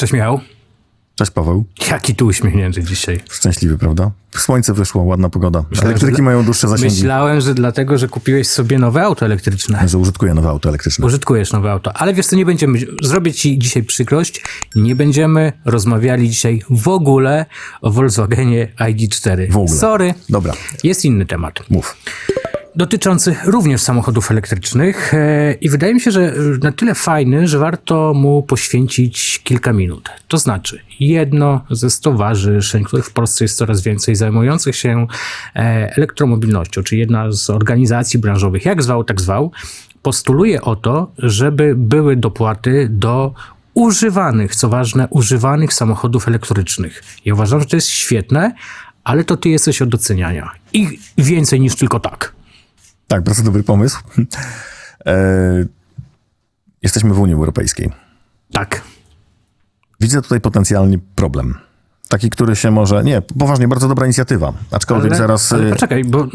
Cześć Michał. Cześć Paweł. Jaki tu uśmiechnięty dzisiaj. Szczęśliwy, prawda? Słońce wyszło, ładna pogoda. Elektryki że- mają dłuższe zasięgi. Myślałem, że dlatego, że kupiłeś sobie nowe auto elektryczne. Że użytkuję nowe auto elektryczne. Użytkujesz nowe auto. Ale wiesz co, nie będziemy... Zrobię ci dzisiaj przykrość. Nie będziemy rozmawiali dzisiaj w ogóle o Volkswagenie ID4. W ogóle. Sorry. Dobra, Jest inny temat. mów. Dotyczący również samochodów elektrycznych e, i wydaje mi się, że na tyle fajny, że warto mu poświęcić kilka minut. To znaczy, jedno ze stowarzyszeń, których w Polsce jest coraz więcej, zajmujących się e, elektromobilnością, czy jedna z organizacji branżowych, jak zwał, tak zwał, postuluje o to, żeby były dopłaty do używanych, co ważne, używanych samochodów elektrycznych. I uważam, że to jest świetne, ale to ty jesteś od doceniania. I więcej niż tylko tak. Tak, bardzo dobry pomysł. E, jesteśmy w Unii Europejskiej. Tak. Widzę tutaj potencjalnie problem. Taki, który się może... Nie, poważnie, bardzo dobra inicjatywa. Aczkolwiek Ale, zaraz... ale y, poczekaj, bo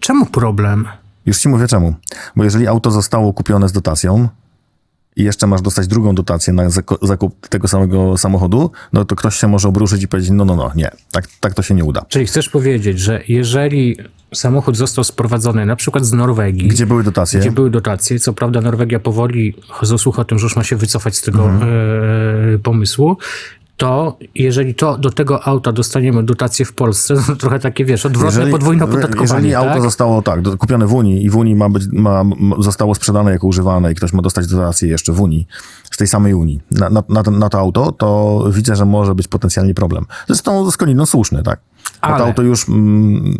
czemu problem? Już ci mówię czemu. Bo jeżeli auto zostało kupione z dotacją i jeszcze masz dostać drugą dotację na zakup tego samego samochodu, no to ktoś się może obruszyć i powiedzieć, no, no, no, nie, tak, tak to się nie uda. Czyli chcesz powiedzieć, że jeżeli samochód został sprowadzony na przykład z Norwegii, Gdzie były dotacje? gdzie były dotacje, co prawda Norwegia powoli zasłucha o tym, że już ma się wycofać z tego Mhm. e, pomysłu, to jeżeli to do tego auta dostaniemy dotację w Polsce, to trochę takie, wiesz, odwrotne podwójne opodatkowanie, Jeżeli tak? auto zostało tak, kupione w Unii i w Unii ma być, ma, zostało sprzedane jako używane i ktoś ma dostać dotację jeszcze w Unii, z tej samej Unii, na, na, na, na to auto, to widzę, że może być potencjalnie problem. Zresztą skądinąd słuszny, tak? Ale- to już mm.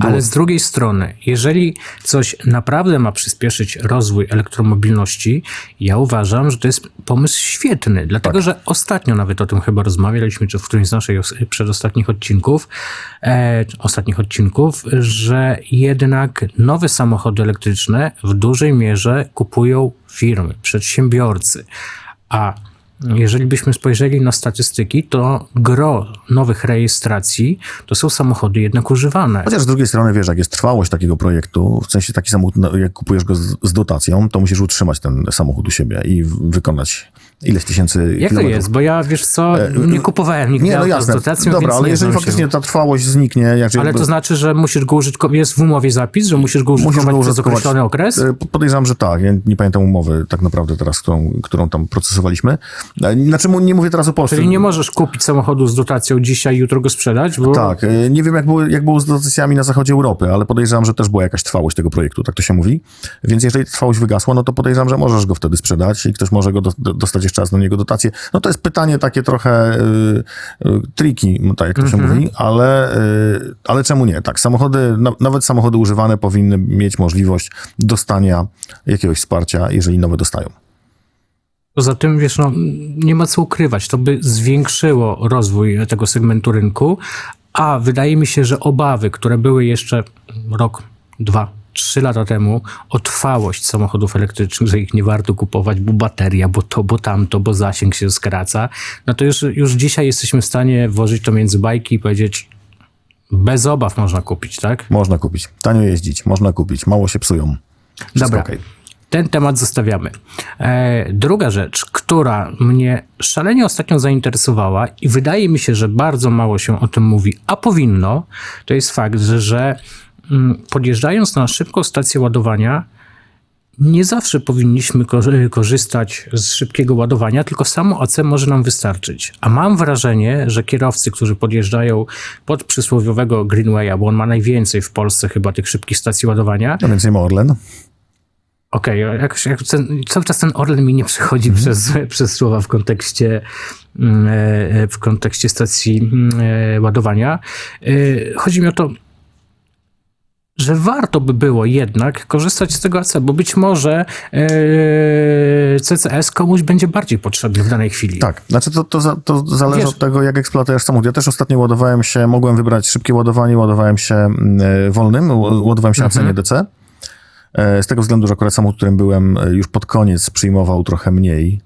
Ale z drugiej strony, jeżeli coś naprawdę ma przyspieszyć rozwój elektromobilności, ja uważam, że to jest pomysł świetny. Dlatego, Tak. że ostatnio nawet o tym chyba rozmawialiśmy, czy w którymś z naszych os- przedostatnich odcinków, e, ostatnich odcinków, że jednak nowe samochody elektryczne w dużej mierze kupują firmy, przedsiębiorcy. A jeżeli byśmy spojrzeli na statystyki, to gro nowych rejestracji to są samochody jednak używane. Chociaż z drugiej strony, wiesz, jak jest trwałość takiego projektu, w sensie taki samochód, no, jak kupujesz go z, z dotacją, to musisz utrzymać ten samochód u siebie i wykonać ileś tysięcy Jak to kilometrów. jest? Bo ja, wiesz co, nie kupowałem nigdy Nie, no jasne. z dotacją, Dobra, ale jeżeli faktycznie się. ta trwałość zniknie, jak Ale to znaczy, że musisz go użytkować, jest w umowie zapis, że musisz go użytkować Musisz go przez określony okres? E, Podejrzewam, że tak. Ja nie pamiętam umowy tak naprawdę teraz, którą, którą tam procesowaliśmy. E, Znaczy, nie mówię teraz o Polsce. Czyli nie możesz kupić samochodu z dotacją dzisiaj, jutro go sprzedać, bo Tak, e, nie wiem jak było, jak było z dotacjami na zachodzie Europy, ale podejrzewam, że też była jakaś trwałość tego projektu, tak to się mówi. Więc jeżeli trwałość wygasła, no to podejrzewam, że możesz go wtedy sprzedać i ktoś może go do, do, dostać jeszcze raz na niego dotację. No to jest pytanie takie trochę y, y, triki, no tak jak to się mówi, ale, y, ale czemu nie? Tak, samochody, na, nawet samochody używane powinny mieć możliwość dostania jakiegoś wsparcia, jeżeli nowe dostają. Poza tym, wiesz, no, nie ma co ukrywać. To by zwiększyło rozwój tego segmentu rynku, a wydaje mi się, że obawy, które były jeszcze rok, dwa, trzy lata temu o trwałość samochodów elektrycznych, że ich nie warto kupować, bo bateria, bo to, bo tamto, bo zasięg się skraca, no to już, już dzisiaj jesteśmy w stanie włożyć to między bajki i powiedzieć, bez obaw można kupić, tak? Można kupić. Tanio jeździć, można kupić, mało się psują. Wszystko Dobra. okej. Ten temat zostawiamy. E, druga rzecz, która mnie szalenie ostatnio zainteresowała i wydaje mi się, że bardzo mało się o tym mówi, a powinno, to jest fakt, że, że podjeżdżając na szybką stację ładowania, nie zawsze powinniśmy ko- korzystać z szybkiego ładowania, tylko samo AC może nam wystarczyć. A mam wrażenie, że kierowcy, którzy podjeżdżają pod przysłowiowego Greenwaya, bo on ma najwięcej w Polsce chyba tych szybkich stacji ładowania, No więc nie ma Orlen. Okej, jakoś jak ten, cały czas ten Orlen mi nie przychodzi przez, przez słowa w kontekście, mm, e, w kontekście stacji mm, e, ładowania. E, Chodzi mi o to, że warto by było jednak korzystać z tego AC, bo być może e, CCS komuś będzie bardziej potrzebny w danej chwili. Tak, znaczy to, to, za- to zależy Wiesz- od tego, jak eksploatujesz samochód. Ja też ostatnio ładowałem się, mogłem wybrać szybkie ładowanie, ładowałem się e, wolnym, ładowałem się AC, nie DC. E, Z tego względu, że akurat samochód, którym byłem już pod koniec przyjmował trochę mniej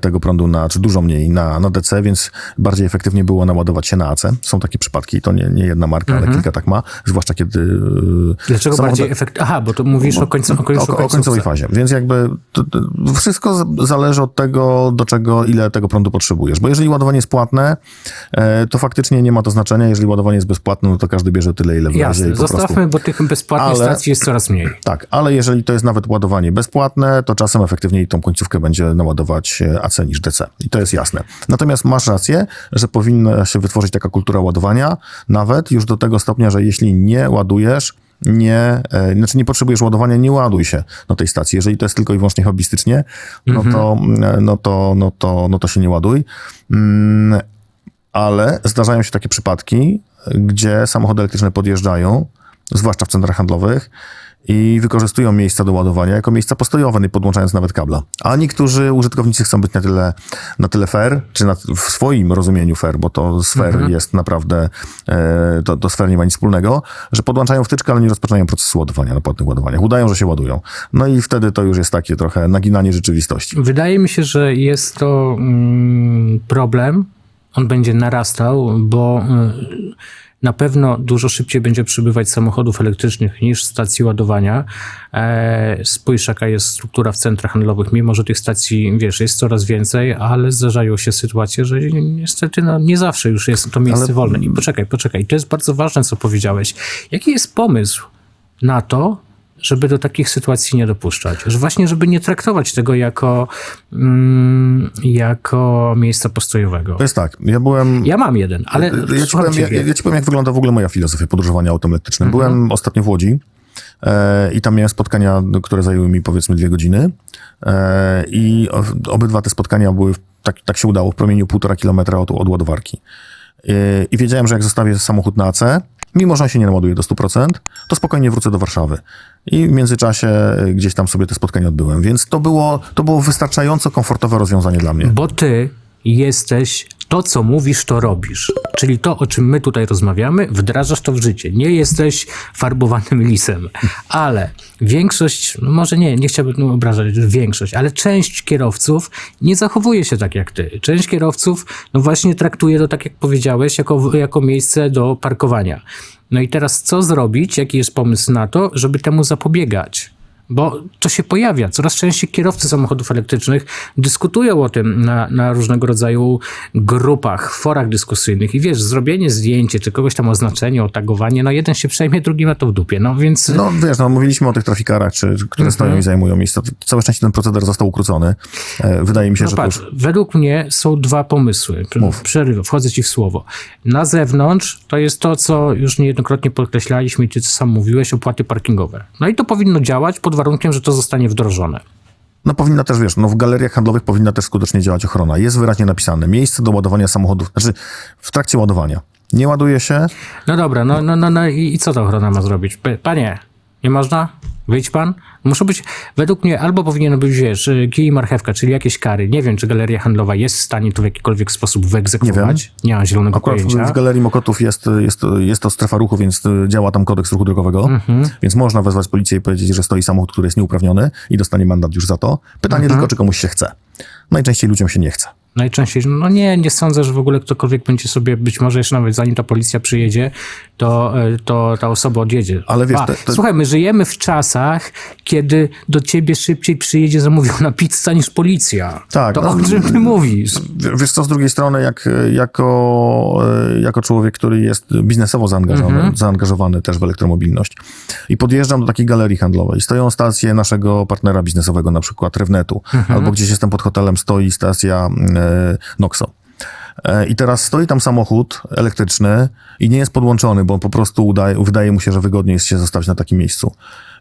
tego prądu na, czy dużo mniej na, na DC, więc bardziej efektywnie było naładować się na AC. Są takie przypadki, to nie, nie jedna marka, ale kilka tak ma, zwłaszcza kiedy... e, Dlaczego samochody- bardziej efekt... Aha, bo to mówisz o, końcu, o, końcu, o, o końcowej fazie. Więc jakby to, to wszystko zależy od tego, do czego, ile tego prądu potrzebujesz. Bo jeżeli ładowanie jest płatne, e, to faktycznie nie ma to znaczenia. Jeżeli ładowanie jest bezpłatne, no to każdy bierze tyle, ile wlezie. Jasne, zostawmy, prostu... bo tych bezpłatnych Ale- stacji jest coraz mniej. Tak, ale jeżeli to jest nawet ładowanie bezpłatne, to czasem efektywniej tą końcówkę będzie naładować e, AC niż DC. I to jest jasne. Natomiast masz rację, że powinna się wytworzyć taka kultura ładowania, nawet już do tego stopnia, że jeśli nie ładujesz, nie, e, znaczy nie potrzebujesz ładowania, nie ładuj się na tej stacji. Jeżeli to jest tylko i wyłącznie hobbystycznie, no, to, mm, no, to, no, to, no to się nie ładuj. Mm, ale zdarzają się takie przypadki, gdzie samochody elektryczne podjeżdżają, zwłaszcza w centrach handlowych, i wykorzystują miejsca do ładowania jako miejsca postojowe, nie podłączając nawet kabla. A niektórzy użytkownicy chcą być na tyle, na tyle fair, czy na, w swoim rozumieniu fair, bo to sfer jest naprawdę, e, to, to sfer nie ma nic wspólnego, że podłączają wtyczkę, ale nie rozpoczynają procesu ładowania na płatnych ładowaniach. Udają, że się ładują. No i wtedy to już jest takie trochę naginanie rzeczywistości. Wydaje mi się, że jest to mm, problem. On będzie narastał, bo y, na pewno dużo szybciej będzie przybywać samochodów elektrycznych niż stacji ładowania. E, spójrz, jaka jest struktura w centrach handlowych. Mimo, że tych stacji, wiesz, jest coraz więcej, ale zdarzają się sytuacje, że niestety no, nie zawsze już jest to miejsce Ale- wolne. I poczekaj, poczekaj. To jest bardzo ważne, co powiedziałeś. Jaki jest pomysł na to, żeby do takich sytuacji nie dopuszczać. Że właśnie, żeby nie traktować tego jako, mm, jako miejsca postojowego. To jest tak, ja byłem... Ja mam jeden, ale Ja ci, powiem, ja, ja ci powiem, jak wygląda w ogóle moja filozofia podróżowania autem elektrycznym. Byłem ostatnio w Łodzi e, i tam miałem spotkania, które zajęły mi powiedzmy dwie godziny e, i obydwa te spotkania były, tak, tak się udało, w promieniu półtora kilometra od, od ładowarki. E, I wiedziałem, że jak zostawię samochód na AC, mimo że się nie naładuje do 100%, to spokojnie wrócę do Warszawy. I w międzyczasie e, gdzieś tam sobie te spotkania odbyłem. Więc to było, to było wystarczająco komfortowe rozwiązanie dla mnie. Bo ty jesteś to, co mówisz, to robisz. Czyli to, o czym my tutaj rozmawiamy, wdrażasz to w życie. Nie jesteś farbowanym lisem. Ale większość, no może nie, nie chciałbym obrażać, większość, ale część kierowców nie zachowuje się tak jak ty. Część kierowców, no właśnie traktuje to, tak jak powiedziałeś, jako, jako miejsce do parkowania. No i teraz co zrobić? Jaki jest pomysł na to, żeby temu zapobiegać? Bo to się pojawia. Coraz częściej kierowcy samochodów elektrycznych dyskutują o tym na, na różnego rodzaju grupach, forach dyskusyjnych. I wiesz, zrobienie zdjęcie, czy kogoś tam oznaczenie, otagowanie, no jeden się przejmie, drugi ma to w dupie. No więc No wiesz, no mówiliśmy o tych trafikarach, czy, które stoją i zajmują miejsca. Całe szczęście ten proceder został ukrócony. E, wydaje mi się, no że to patrz, już... według mnie są dwa pomysły. Mów. Przerywam, wchodzę ci w słowo. Na zewnątrz to jest to, co już niejednokrotnie podkreślaliśmy ty co sam mówiłeś, opłaty parkingowe. No i to powinno działać pod warunkiem, że to zostanie wdrożone. No powinna też, wiesz, no w galeriach handlowych powinna też skutecznie działać ochrona. Jest wyraźnie napisane, miejsce do ładowania samochodów, znaczy w trakcie ładowania. Nie ładuje się, No dobra, no, no, no, no i, i co ta ochrona ma zrobić? Panie, nie można? Wyjdź pan? Muszą być, według mnie, albo powinien być, wiesz, y, kij i marchewka, czyli jakieś kary. Nie wiem, czy galeria handlowa jest w stanie to w jakikolwiek sposób wyegzekwować. Nie, mam zielonego Akurat w, pojęcia. w Galerii Mokotów jest, jest, jest to strefa ruchu, więc y, działa tam kodeks ruchu drogowego, Mhm. więc można wezwać policję i powiedzieć, że stoi samochód, który jest nieuprawniony i dostanie mandat już za to. Pytanie Mhm. tylko, czy komuś się chce. Najczęściej ludziom się nie chce. Najczęściej, no nie, nie sądzę, że w ogóle ktokolwiek będzie sobie, być może jeszcze nawet zanim ta policja przyjedzie, to, e, to ta osoba odjedzie. Ale wiesz, A, to- to- Słuchaj, my żyjemy w czasach, kiedy do ciebie szybciej przyjedzie zamówiona pizza niż policja. Tak, To no- o czym ty mówisz? W- Wiesz co, z drugiej strony, jak, jako, e, jako człowiek, który jest biznesowo zaangażowany, Mhm. zaangażowany też w elektromobilność i podjeżdżam do takiej galerii handlowej, stoją stacje naszego partnera biznesowego, na przykład Rewnetu, Mhm. albo gdzieś jestem pod hotelem, stoi stacja e, Noxo. E, I teraz stoi tam samochód elektryczny i nie jest podłączony, bo po prostu udaje, wydaje mu się, że wygodniej jest się zostawić na takim miejscu.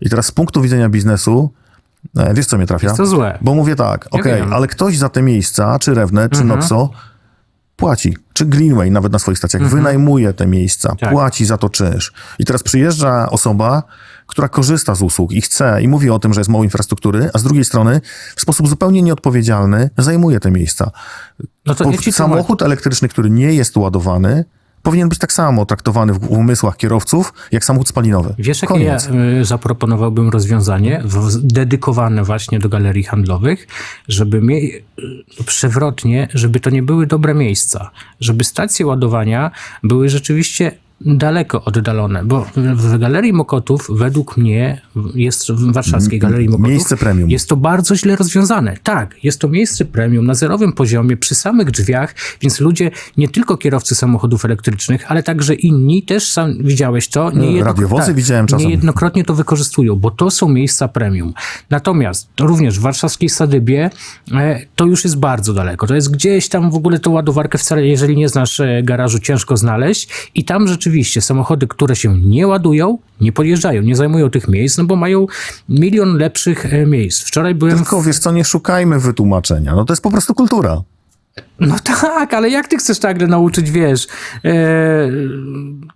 I teraz z punktu widzenia biznesu, e, wiesz co mnie trafia? Jest to złe. Bo mówię tak, Ja okej. Mhm. ale ktoś za te miejsca, czy Rewnet, czy Noxo, płaci. Czy Greenway nawet na swoich stacjach wynajmuje te miejsca, Mhm. Tak. płaci za to czynsz. I teraz przyjeżdża osoba, która korzysta z usług i chce i mówi o tym, że jest mało infrastruktury, a z drugiej strony w sposób zupełnie nieodpowiedzialny zajmuje te miejsca. No to samochód elektryczny, który nie jest ładowany, powinien być tak samo traktowany w umysłach kierowców, jak samochód spalinowy. Wiesz, jakie ja y, zaproponowałbym rozwiązanie dedykowane właśnie do galerii handlowych, żeby mie- y, przewrotnie, żeby to nie były dobre miejsca, żeby stacje ładowania były rzeczywiście daleko oddalone, bo w, Galerii Mokotów według mnie jest w warszawskiej Galerii Mokotów Miejsce premium. jest to bardzo źle rozwiązane. Tak, jest to miejsce premium na zerowym poziomie, przy samych drzwiach, więc ludzie, nie tylko kierowcy samochodów elektrycznych, ale także inni, też sam widziałeś to, niejednokro- radiowozy widziałem czasem. Niejednokrotnie to wykorzystują, bo to są miejsca premium. Natomiast to również w warszawskiej Sadybie e, to już jest bardzo daleko. To jest gdzieś tam w ogóle tą ładowarkę wcale, jeżeli nie znasz e, garażu, ciężko znaleźć i tam rzeczywiście samochody, które się nie ładują, nie podjeżdżają, nie zajmują tych miejsc, no bo mają milion lepszych e, miejsc. Wczoraj byłem Tylko wiesz co, nie szukajmy wytłumaczenia. No to jest po prostu kultura. No tak, ale jak ty chcesz nagle nauczyć, wiesz, e,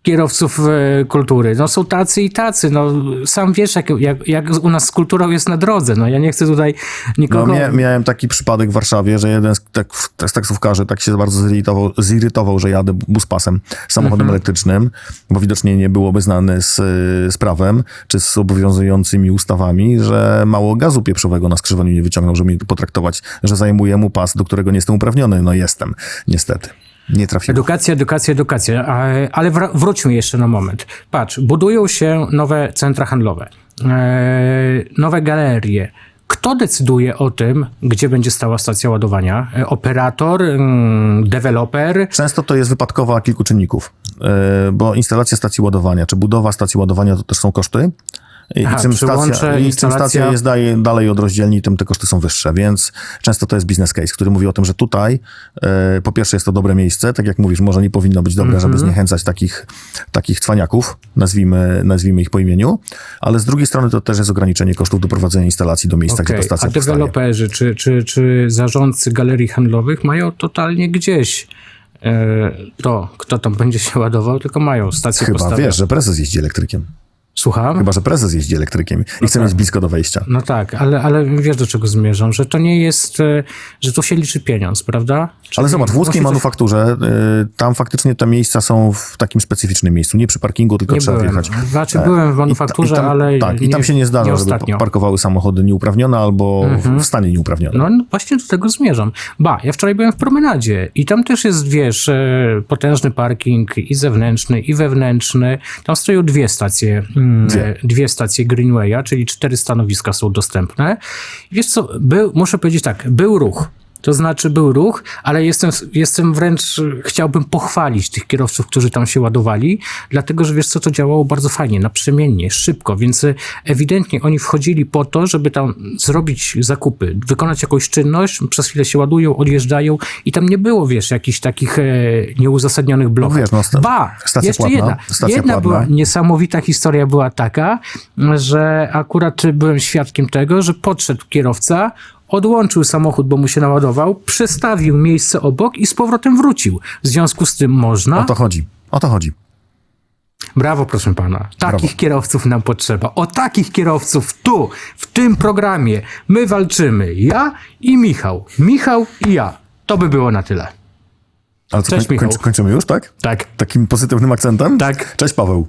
kierowców e, kultury? No są tacy i tacy, no sam wiesz, jak, jak, jak u nas z kulturą jest na drodze, no ja nie chcę tutaj No, nikogo... mia- miałem taki przypadek w Warszawie, że jeden z, tak, z taksówkarzy tak się bardzo zirytował, zirytował, że jadę buspasem samochodem Mhm. elektrycznym, bo widocznie nie byłoby znany z, z prawem, czy z obowiązującymi ustawami, że mało gazu pieprzowego na skrzyżowaniu nie wyciągnął, żeby mi potraktować, że zajmuje mu pas, do którego nie jestem uprawniony. No jestem, niestety. Nie trafiłem. Edukacja, edukacja, edukacja. Ale wr- wróćmy jeszcze na moment. Patrz, budują się nowe centra handlowe, e, nowe galerie. Kto decyduje o tym, gdzie będzie stała stacja ładowania? E, Operator, mm, deweloper? Często to jest wypadkowa kilku czynników, e, bo instalacja stacji ładowania, czy budowa stacji ładowania to też są koszty. I, Aha, czym, stacja, I czym stacja jest dalej, dalej od rozdzielni, tym te koszty są wyższe, więc często to jest business case, który mówi o tym, że tutaj e, po pierwsze jest to dobre miejsce, tak jak mówisz, może nie powinno być dobre, Mhm. żeby zniechęcać takich, takich cwaniaków, nazwijmy, nazwijmy ich po imieniu, ale z drugiej strony to też jest ograniczenie kosztów doprowadzenia instalacji do miejsca, gdzie Okej, ta stacja A powstanie. deweloperzy czy, czy, czy zarządcy galerii handlowych mają totalnie gdzieś e, to, kto tam będzie się ładował, tylko mają stację Chyba postawione. wiesz, że prezes jeździ elektrykiem. Słucham? Chyba, że prezes jeździ elektrykiem i chce mieć blisko do wejścia. No tak, ale, ale wiesz do czego zmierzam, że to nie jest, e, że tu się liczy pieniądz, prawda? Czyli Ale zobacz, w łódzkiej musi coś- manufakturze y, tam faktycznie te miejsca są w takim specyficznym miejscu. Nie przy parkingu, tylko Nie trzeba byłem. wjechać. Znaczy byłem w manufakturze, I ta- i tam, ale Tak, i tam się nie zdarza, żeby ostatnio. Mhm. parkowały samochody nieuprawnione albo w stanie nieuprawnione. No no właśnie do tego zmierzam. Ba, ja wczoraj byłem w promenadzie i tam też jest, wiesz, e, potężny parking i zewnętrzny, i wewnętrzny. Tam stoją dwie stacje, mm, Dwie. stacje Greenwaya, czyli cztery stanowiska są dostępne. Wiesz co, był, muszę powiedzieć tak, był ruch. To znaczy był ruch, ale jestem, jestem wręcz, chciałbym pochwalić tych kierowców, którzy tam się ładowali, dlatego że wiesz co, to działało bardzo fajnie, naprzemiennie, szybko, więc e, ewidentnie oni wchodzili po to, żeby tam zrobić zakupy, wykonać jakąś czynność, przez chwilę się ładują, odjeżdżają i tam nie było, wiesz, jakichś takich e, nieuzasadnionych bloków. wiesz, no, sta- ba, stacja jeszcze płatna, jedna, stacja jedna płatna. była niesamowita historia była taka, że akurat byłem świadkiem tego, że podszedł kierowca, odłączył samochód, bo mu się naładował, przestawił miejsce obok i z powrotem wrócił. W związku z tym można. O to chodzi. O to chodzi. Brawo, proszę pana. Takich Brawo. kierowców nam potrzeba. O takich kierowców tu, w tym programie, my walczymy. Ja i Michał. Michał i ja. To by było na tyle. Ale co, Cześć, koń, Michał. kończy- kończymy już, tak? Tak. Takim pozytywnym akcentem? Tak. Cześć, Paweł.